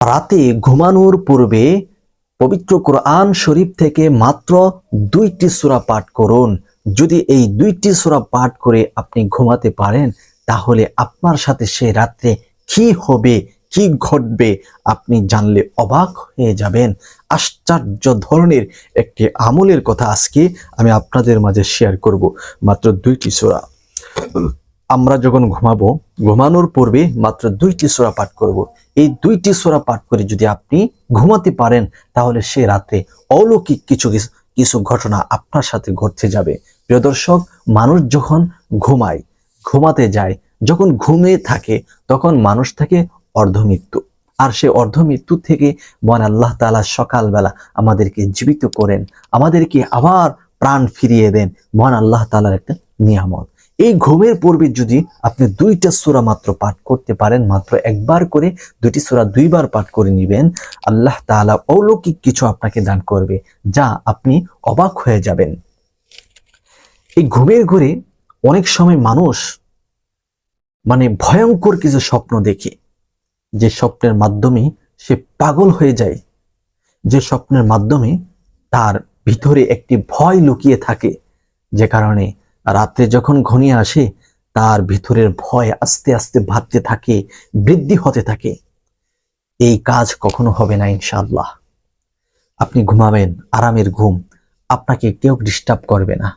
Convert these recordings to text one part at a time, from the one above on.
রাতে ঘুমানোর পূর্বে পবিত্র কোরআন শরীফ থেকে মাত্র দুইটি সূরা পাঠ করুন। যদি এই দুইটি সূরা পাঠ করে আপনি ঘুমাতে পারেন, তাহলে আপনার সাথে সে রাত্রে কি হবে, কি ঘটবে, আপনি জানলে অবাক হয়ে যাবেন। আশ্চর্য ধরনের একটি আমলের কথা আজকে আমি আপনাদের মাঝে শেয়ার করব। মাত্র দুইটি সূরা। আমরা যখন ঘুমাবো, ঘুমানোর পূর্বে মাত্র দুইটি সূরা পাঠ করব। এই দুইটি সূরা পাঠ করে যদি আপনি ঘুমাতে পারেন, তাহলে সে রাতে অলৌকিক কিছু কিছু- ঘটনা আপনার সাথে ঘটতে যাবে। প্রিয় দর্শক, মানুষ যখন ঘুমায়, ঘুমাতে যায়, যখন ঘুমে থাকে, তখন মানুষ থাকে অর্ধমৃত্যু। আর সে অর্ধমৃত্যু থেকে মহান আল্লাহ তাআলা সকালবেলা আমাদেরকে জীবিত করেন, আমাদেরকে আবার প্রাণ ফিরিয়ে দেন মহান আল্লাহ তালার একটা নিয়ামত। এই ঘুমের পূর্বে যদি আপনি দুইটা সূরা মাত্র পাঠ করতে পারেন, মাত্র একবার করে দুইটি সূরা দুইবার পাঠ করে নেবেন, আল্লাহ তাআলা অলৌকিক কিছু আপনাকে দান করবে, যা আপনি অবাক হয়ে যাবেন। এই ঘুমের ঘরে অনেক সময় মানুষ মানে ভয়ঙ্কর কিছু স্বপ্ন দেখে। যে স্বপ্নের মাধ্যমে সে পাগল হয়ে যায়। যে স্বপ্নের মাধ্যমে তার ভিতরে একটি ভয় লুকিয়ে থাকে, যে কারণে রাত্রে যখন ঘনিয়ে আসে, তার ভিতরের ভয় আস্তে আস্তে ভাবতে থাকে, বৃদ্ধি হতে থাকে। এই কাজ কখনো হবে না, ইনশাআল্লাহ। আপনি ঘুমাবেন, আরামের ঘুম, আপনাকে কেউ ডিস্টার্ব করবে না।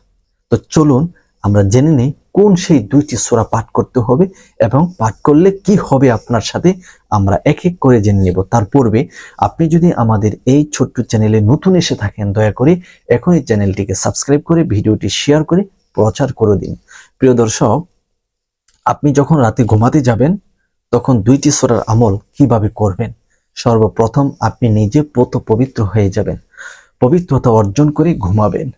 তো চলুন, আমরা জেনে নিই কোন সেই দুইটি সূরা পাঠ করতে হবে এবং পাঠ করলে কি হবে আপনার সাথে। আমরা এক এক করে জেনে নেব। তার পূর্বে, আপনি যদি আমাদের এই ছোট্ট চ্যানেলে নতুন এসে থাকেন, দয়া করে এখনই চ্যানেলটিকে সাবস্ক্রাইব করে, ভিডিওটি শেয়ার করে প্রচার করে দিন। প্রিয় দর্শক, আপনি যখন রাতে ঘুমাতে যাবেন, তখন দুইটি সূরার আমল কীভাবে করবেন? সর্বপ্রথম আপনি নিজে পত পবিত্র হয়ে যাবেন। পবিত্রতা অর্জন করে ঘুমাবেন।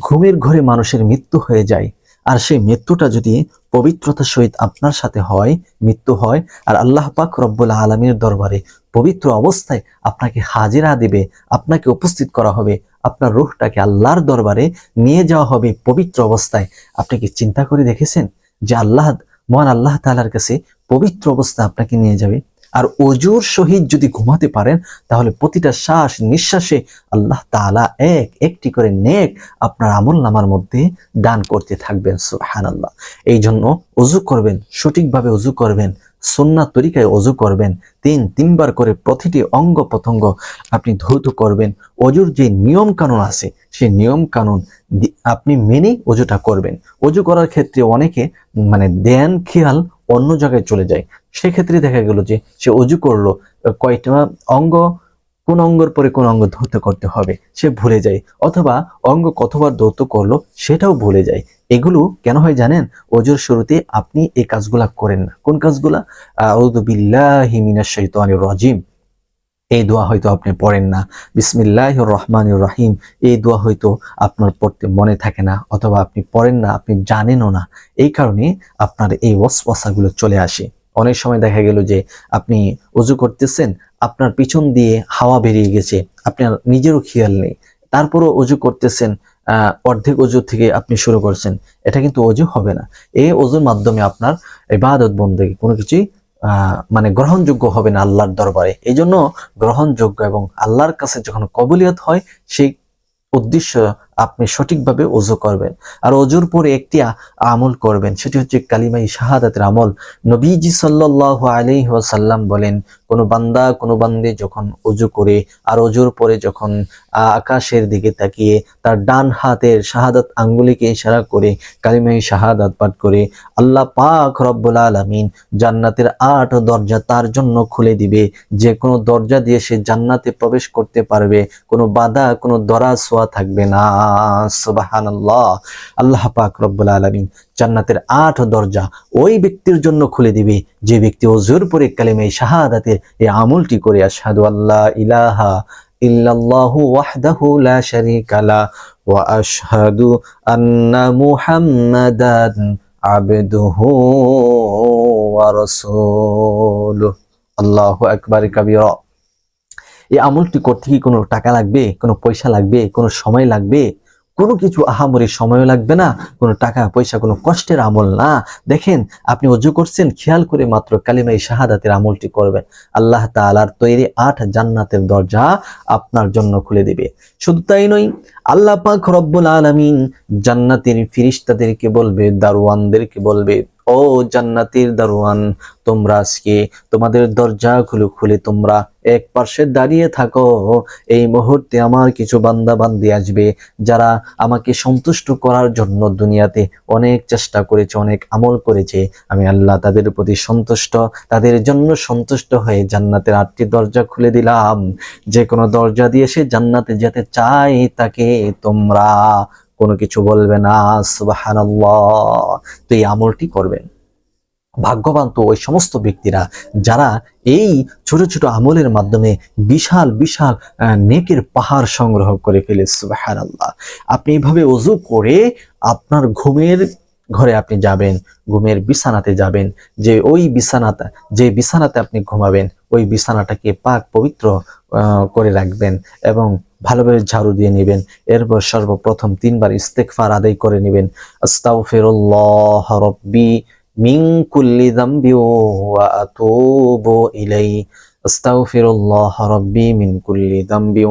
ঘুমের ঘরে মানুষের মৃত্যু হয়ে যায়। আর সেই মৃত্যুটা যদি পবিত্রতার সহিত আপনার সাথে হয়, মৃত্যু হয়, আর আল্লাহ পাক রব্বুল আলমীর দরবারে পবিত্র অবস্থায় আপনাকে হাজিরা দিবে, আপনাকে উপস্থিত করা হবে আপনার রুহটাকে আল্লাহর দরবারে নিয়ে যাওয়া হবে পবিত্র অবস্থায়। আপনি কি চিন্তা করে দেখেছেন যে আল্লাহ, মহান আল্লাহ তালার কাছে পবিত্র অবস্থা আপনাকে নিয়ে যাবে? আর অজুর সহিত যদি ঘুমাতে পারেন, তাহলে প্রতিটা শ্বাস নিঃশ্বাসে আল্লাহ তাআলা এক, একটি করে নেক আপনার আমল নামার মধ্যে দান করতে থাকবেন, সুবহানাল্লাহ। এই জন্য অজু করবেন, সঠিকভাবে অজু করবেন, সুন্নাত তরিকায় অজু করবেন, তিন, তিনবার করে প্রতিটি অঙ্গ প্রত্যঙ্গ আপনি ধৌত করবেন। অজুর যে নিয়ম কানুন আছে, সেই নিয়ম কানুন আপনি মেনে অজুটা করবেন। অজু করার ক্ষেত্রে অনেকে মানে ধ্যান খেয়াল অন্য জায়গায় চলে যায়। সেক্ষেত্রে দেখা গেল যে সে অজু করল কয়টা অঙ্গ, কোন অঙ্গর পরে কোন অঙ্গ ধৌত করতে হবে, সে ভুলে যায়, অথবা অঙ্গ কতবার ধৌত করল সেটাও ভুলে যায়। এগুলো কেন হয় জানেন? অজুর শুরুতে আপনি এই কাজগুলা করেন না। কোন কাজগুলা? আউযু বিল্লাহি মিনাশ শাইতানির রাজিম। এই দোয়া হয়তো আপনি পড়েন না। বিসমিল্লাহির রহমানির রহিম। এই দোয়া হয়তো আপনার পড়তে মনে থাকে না, অথবা আপনি পড়েন না, আপনি জানেনও না। এই কারণে আপনার এই ওয়াসওয়াসাগুলো চলে আসে। অনেক সময় দেখা গেল যে আপনি অজু করতেছেন, আপনার পিছন দিয়ে হাওয়া বেরিয়ে গেছে, আপনার নিজেরও খেয়াল নেই। তারপরও অজু করতেছেন অর্ধেক অজু থেকে আপনি শুরু করছেন। এটা কিন্তু অজু হবে না। এই অজুর মাধ্যমে আপনার ইবাদত বন্দী কোনো কিছুই মানে গ্রহণযোগ্য হবে না আল্লাহর দরবারে। এই জন্য গ্রহণযোগ্য এবং আল্লাহর কাছে যখন কবুলিয়ত হয়, সেই উদ্দেশ্য আপনি সঠিকভাবে অজু করবেন। আর অজুর পরে একটি আমল করবেন, সেটি হচ্ছে কালিমাই শাহাদাতের আমল। নবীজি সাল্লাহ আলি ওয়াসাল্লাম বলেন কোনো বান্দা, কোনো বান্দে যখন অজু করে আর অজুর পরে যখন আকাশের দিকে তাকিয়ে তার ডান হাতের শাহাদাত আঙ্গুলিকে ইশারা করে কালিমাই শাহাদাত পাঠ করে, আল্লাহ পাক রব্বুল আলামিন জান্নাতের আট দরজা তার জন্য খুলে দিবে। যে কোনো দরজা দিয়ে সে জান্নাতে প্রবেশ করতে পারবে। কোনো বাধা, কোনো দরা থাকবে না। সুবহানাল্লাহ। আল্লাহ আল্লাহ পাক রব্বুল আলামিন জান্নাতের আট দরজা ওই ব্যক্তির জন্য খুলে দিবে। যে ব্যক্তি অজুর পরে কালিমাই শাহাদাতের এই আমলটি করে আসাদু আল্লাহ ইলাহা ইল্লাল্লাহু ওয়াহদাহু লা শারীকা লা ওয়া আশহাদু আন্না মুহাম্মাদান আবদুহু ওয়া রাসূলুহু। আল্লাহু আকবার কাবীরা। এই আমলটি করতে কি কোনো টাকা লাগবে? কোনো পয়সা লাগবে? কোনো সময় লাগবে? কোনো কিছু আহামরি সময়ও লাগবে না, কোনো টাকা, পয়সা, কোনো কষ্টের আমল না। দেখেন, আপনি অজু করছেন, খেয়াল করে মাত্র কালিমাই শাহাদাতের আমলটি করবেন। আল্লাহ তালার তৈরি আট জান্নাতের দরজা আপনার জন্য খুলে দিবে। শুধু তাই নয়, আল্লাহ পাক রব্বুল আলমিন জান্নাতের ফিরিস্তাদেরকে বলবে, দারোয়ানদেরকে বলবে ও জান্নাতের দারোয়ান, তোমরা আজকে তোমাদের দরজা খুলে খুলে তোমরা এক পাশে দাঁড়িয়ে থাকো। এই মুহূর্তে আমার কিছু বান্দা বান্দি আসবে যারা আমাকে সন্তুষ্ট করার জন্য দুনিয়াতে অনেক চেষ্টা করেছে, অনেক আমল করেছে। আমি আল্লাহ তাদের প্রতি সন্তুষ্ট, তাদের জন্য সন্তুষ্ট হয়ে জান্নাতের আটটি দরজা খুলে দিলাম। যে কোনো দরজা দিয়ে সে জান্নাতে যেতে চায়, তাকে তোমরা কোনো কিছু বলবে না, সুবহানাল্লাহ। তো এই আমলটি করবেন। ভাগ্যবান তো ওই সমস্ত ব্যক্তিরা যারা এই ছোট ছোট আমলের মাধ্যমে বিশাল বিশাল নেকের পাহাড় সংগ্রহ করে ফেলে সুবাহান আল্লাহ আপনি এইভাবে অজু করে আপনার ঘুমের ঘরে আপনি যাবেন, ঘুমের বিছানাতে যাবেন, যে ওই বিছানাতে, যে বিছানাতে আপনি ঘুমাবেন, ওই বিছানাটাকে পাক পবিত্র করে রাখবেন এবং ভালোভাবে ঝাড়ু দিয়ে নেবেন। এরপর সর্বপ্রথম তিনবার ইস্তেকফার আদায় করে নেবেন। আস্তাগফিরুল্লাহ রব্বি মিন কুল্লি আতুবু ইলাইহি। আস্তাগফিরুল্লাহ রব্বি মিন কুল্লি যামবি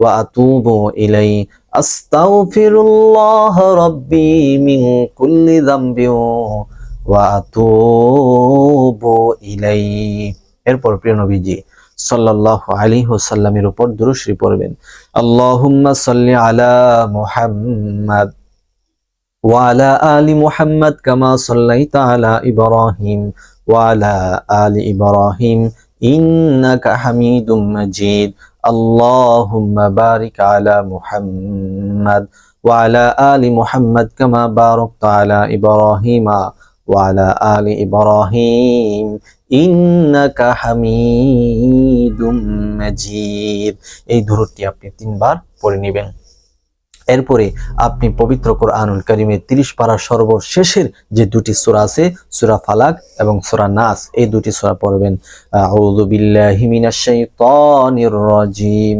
ওয়া আতুবু ইলাইহি। আস্তাগফিরুল্লাহ রব্বি মিন কুল্লি আতুবু ইলাইহি। এরপর প্রিয় নবীজি সাল্লাল্লাহু আলাইহি ওয়াসাল্লামের উপর দুরূদ পড়বেন আল্লাহুম্মা সাল্লি আলা মুহাম্মাদ وعلى آل محمد كما صليت على إبراهيم وعلى آل إبراهيم إنك حميد مجيد اللهم بارك على محمد وعلى آل محمد كما باركت على إبراهيم وعلى آل إبراهيم إنك حميد مجيد এই ধরুটি আপনি তিনবার পড়ে নেবেন এরপরে আপনি পবিত্র কোরআনুল করিমের তিরিশ পাড়ার সর্বশেষের যে দুটি সূরা আছে সূরা ফালাক এবং সূরা নাস এই দুটি সূরা পড়বেন আউযু বিল্লাহি মিনাশ শাইতানির রাজিম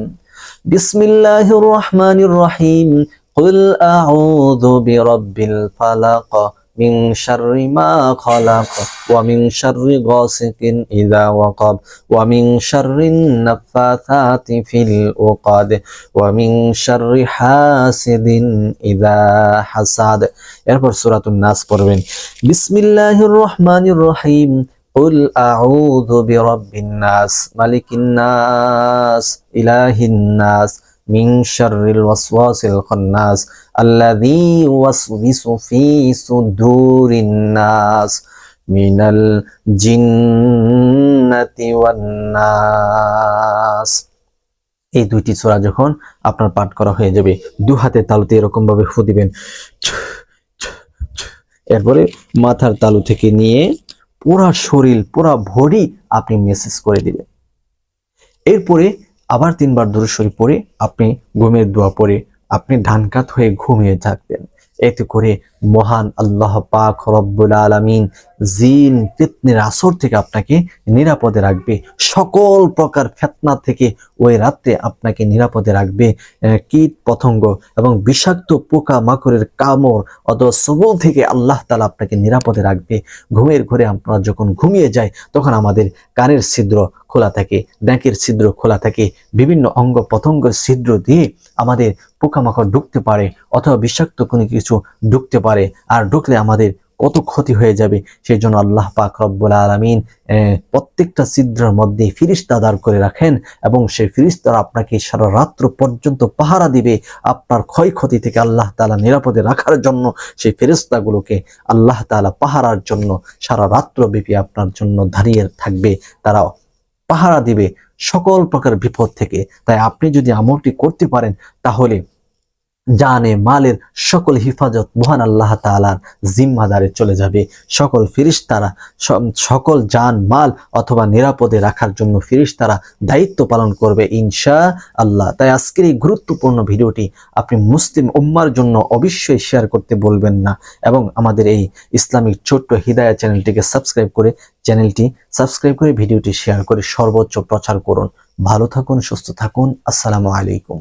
বিসমিল্লাহির রহমানির রহিম قل أعوذ برب الفلق من شر ما خلق ومن شر غاسق إذا وقب ومن شر النفاثات في العقد ومن شر حاسد إذا حسد এরপর সূরাতুন নাস পড়বেন বিসমিল্লাহির রহমানির রহিম قل أعوذ برب الناس ملك الناس إله الناس মিং শাররিল ওয়াসওয়াসিল খান্নাস আল্লাযী ইউওয়াসবিসু ফি সুদুরিন নাস মিনাল এই দুইটি সোরা যখন আপনার পাঠ করা হয়ে যাবে, দু হাতে তালুতে এরকম ভাবে ফু দিবেন এরপরে মাথার তালু থেকে নিয়ে পুরা শরীর, পুরা ভরি আপনি মেসেজ করে দিবেন। এরপরে আবার তিনবার দূরে পরে আপনি ঘুমের দোয়া পরে আপনি ধান কাত হয়ে ঘুমিয়ে থাকবেন। এতে করে মহান আল্লাহ পাক রব্বুল আলামিন জিন, ফিতনের আসর থেকে আপনাকে নিরাপদে রাখবে। সকল প্রকার ফেতনা থেকে ওই রাত্রে আপনাকে নিরাপদে রাখবে। কীট পতঙ্গ এবং বিষাক্ত পোকা মাকড়ের কামড় অথবা সবল থেকে আল্লাহ তালা আপনাকে নিরাপদে রাখবে। ঘুমের ঘরে আমরা যখন ঘুমিয়ে যায়, তখন আমাদের কানের ছিদ্র খোলা থাকে ব্যাঁকের ছিদ্র খোলা থাকে। বিভিন্ন অঙ্গ পতঙ্গের ছিদ্র দিয়ে আমাদের পোকামাকড় ঢুকতে পারে অথবা বিষাক্ত কোনো কিছু ঢুকতে পারে। আর ঢুকলে আমাদের কত ক্ষতি হয়ে যাবে। সেই জন্য আল্লাহ পাক রব্বুল আলমিন প্রত্যেকটা ছিদ্রের মধ্যে ফিরিস্তা দাঁড় করে রাখেন এবং সেই ফিরিস্তারা আপনাকে সারা রাত্র পর্যন্ত পাহারা দিবে। আপনার ক্ষয়ক্ষতি থেকে আল্লাহ তালা নিরাপদে রাখার জন্য সেই ফেরিস্তাগুলোকে আল্লাহ তাআলা পাহারার জন্য সারা রাত্র ব্যাপী আপনার জন্য দাঁড়িয়ে থাকবে। তারা পাহারা দিবে সকল প্রকার বিপদ থেকে। তাই আপনি যদি আমলটি করতে পারেন, তাহলে জানে মালের সকল হিফাজত মহান আল্লাহ তাআলার জিম্মাদারে চলে যাবে। সকল ফিরিস্তারা সকল জান মাল অথবা নিরাপদে রাখার জন্য ফিরিস্তারা দায়িত্ব পালন করবে ইনশা আল্লাহ। তাই আজকের এই গুরুত্বপূর্ণ ভিডিওটি আপনি মুসলিম উম্মার জন্য অবশ্যই শেয়ার করতে বলবেন না এবং আমাদের এই ইসলামিক ছোট্ট হিদায়া চ্যানেলটিকে সাবস্ক্রাইব করে চ্যানেলটি সাবস্ক্রাইব করে ভিডিওটি শেয়ার করে সর্বোচ্চ প্রচার করুন। ভালো থাকুন, সুস্থ থাকুন। আসসালামু আলাইকুম।